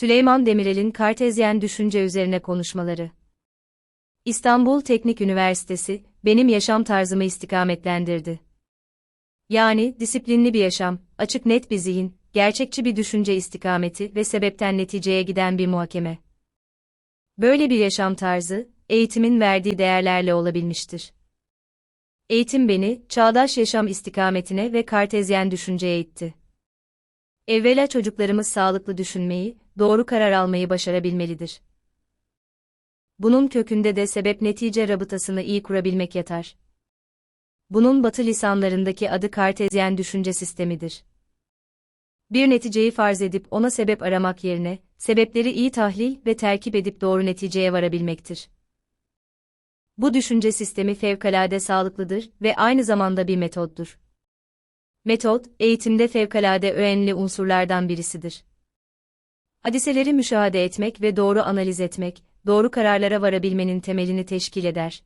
Süleyman Demirel'in Kartezyen düşünce üzerine konuşmaları. İstanbul Teknik Üniversitesi, benim yaşam tarzımı istikametlendirdi. Yani, disiplinli bir yaşam, açık net bir zihin, gerçekçi bir düşünce istikameti ve sebepten neticeye giden bir muhakeme. Böyle bir yaşam tarzı, eğitimin verdiği değerlerle olabilmiştir. Eğitim beni, çağdaş yaşam istikametine ve kartezyen düşünceye itti. Evvela çocuklarımız sağlıklı düşünmeyi, doğru karar almayı başarabilmelidir. Bunun kökünde de sebep-netice rabıtasını iyi kurabilmek yatar. Bunun batı lisanlarındaki adı kartezyen düşünce sistemidir. Bir neticeyi farz edip ona sebep aramak yerine, sebepleri iyi tahlil ve terkip edip doğru neticeye varabilmektir. Bu düşünce sistemi fevkalade sağlıklıdır ve aynı zamanda bir metoddur. Metod, eğitimde fevkalade önemli unsurlardan birisidir. Hadiseleri müşahede etmek ve doğru analiz etmek, doğru kararlara varabilmenin temelini teşkil eder.